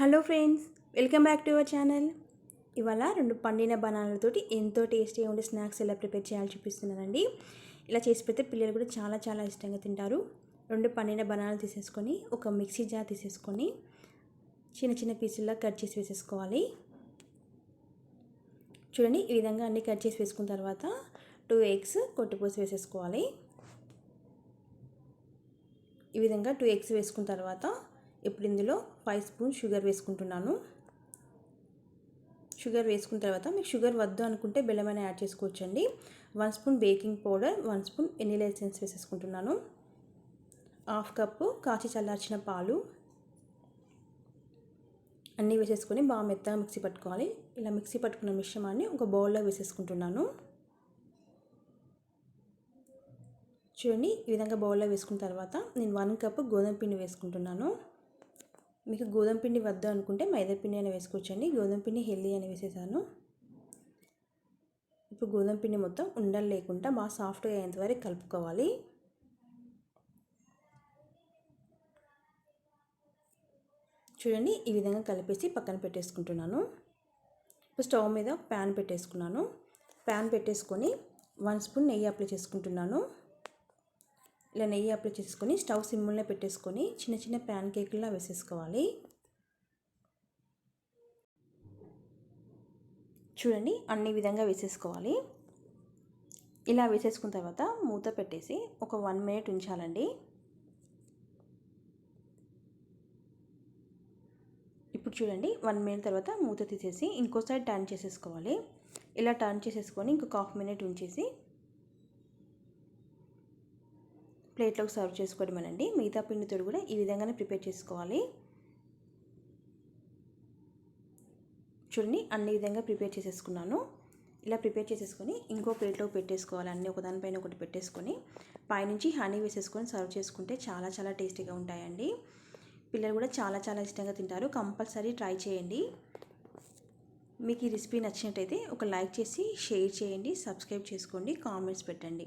Hello friends welcome back to our channel. ఇవాళ రెండు పండిన బనానాలతోటి ఎంతో టేస్టీగా ఉండే స్నాక్స్ ఎలా ప్రిపేర్ చేయాలో చూపిస్తున్నానండి. ఇలా చేసి పెడితే పిల్లలు కూడా చాలా చాలా ఇష్టంగా తింటారు. రెండు పండిన బనానాలు తీసేసుకొని ఒక మిక్సీ జార్ తీసేసుకొని చిన్న చిన్న పీసుల్లా కట్ చేసి వేసేసుకోవాలి. చూడండి ఈ విధంగా అన్నీ కట్ చేసి వేసుకున్న తర్వాత టూ ఎగ్స్ కొట్టుపోసి వేసేసుకోవాలి. ఈ విధంగా టూ ఎగ్స్ వేసుకున్న తర్వాత ఇప్పుడు ఇందులో ఫైవ్ స్పూన్ షుగర్ వేసుకుంటున్నాను. షుగర్ వేసుకున్న తర్వాత మీకు షుగర్ వద్దు అనుకుంటే బెల్లమైన యాడ్ చేసుకోవచ్చండి. One spoon baking powder one spoon vanilla essence వేసేసుకుంటున్నాను. హాఫ్ కప్పు కాచి చల్లార్చిన పాలు. అన్నీ వేసేసుకొని బాగా మెత్తగా మిక్సీ పట్టుకోవాలి. ఇలా మిక్సీ పట్టుకున్న మిశ్రమాన్ని ఒక బౌల్లో వేసేసుకుంటున్నాను. చూడండి ఈ విధంగా బౌల్లో వేసుకున్న తర్వాత నేను వన్ కప్ గోధుమ పిండి వేసుకుంటున్నాను. మీకు గోధుమ పిండి వద్దు అనుకుంటే మైదా పిండి అయినా వేసుకోవచ్చండి. గోధుమ పిండి హెల్దీ అని వేసేసాను. ఇప్పుడు గోధుమ పిండి మొత్తం ఉండలు లేకుండా బాగా సాఫ్ట్గా అయ్యేంత వరకు కలుపుకోవాలి. చూడండి ఈ విధంగా కలిపేసి పక్కన పెట్టేసుకుంటున్నాను. ఇప్పుడు స్టవ్ మీద ప్యాన్ పెట్టేసుకున్నాను. ప్యాన్ పెట్టేసుకొని వన్ స్పూన్ నెయ్యి అప్లై చేసుకుంటున్నాను. ఇలా నెయ్యి అప్లై చేసుకొని స్టవ్ సిమ్ముల్లో పెట్టేసుకొని చిన్న చిన్న ప్యాన్ కేకులా వేసేసుకోవాలి. చూడండి అన్ని విధంగా వేసేసుకోవాలి. ఇలా వేసేసుకున్న తర్వాత మూత పెట్టేసి ఒక వన్ మినిట్ ఉంచాలండి. ఇప్పుడు చూడండి వన్ మినిట్ తర్వాత మూత తీసేసి ఇంకోసారి టర్న్ చేసేసుకోవాలి. ఇలా టర్న్ చేసేసుకొని ఇంకొక హాఫ్ మినిట్ ఉంచేసి ప్లేట్లోకి సర్వ్ చేసుకోవడమేనండి. మిగతా పిండితో కూడా ఈ విధంగానే ప్రిపేర్ చేసుకోవాలి. చూడండి అన్ని విధంగా ప్రిపేర్ చేసేసుకున్నాను. ఇలా ప్రిపేర్ చేసేసుకొని ఇంకో ప్లేట్లో పెట్టేసుకోవాలి. అన్నీ ఒకదానిపైన ఒకటి పెట్టేసుకొని పైనుంచి హనీ వేసేసుకొని సర్వ్ చేసుకుంటే చాలా చాలా టేస్టీగా ఉంటాయండి. పిల్లలు కూడా చాలా చాలా ఇష్టంగా తింటారు. కంపల్సరీ ట్రై చేయండి. మీకు ఈ రెసిపీ నచ్చినట్టయితే ఒక లైక్ చేసి షేర్ చేయండి సబ్స్క్రైబ్ చేసుకోండి కామెంట్స్ పెట్టండి.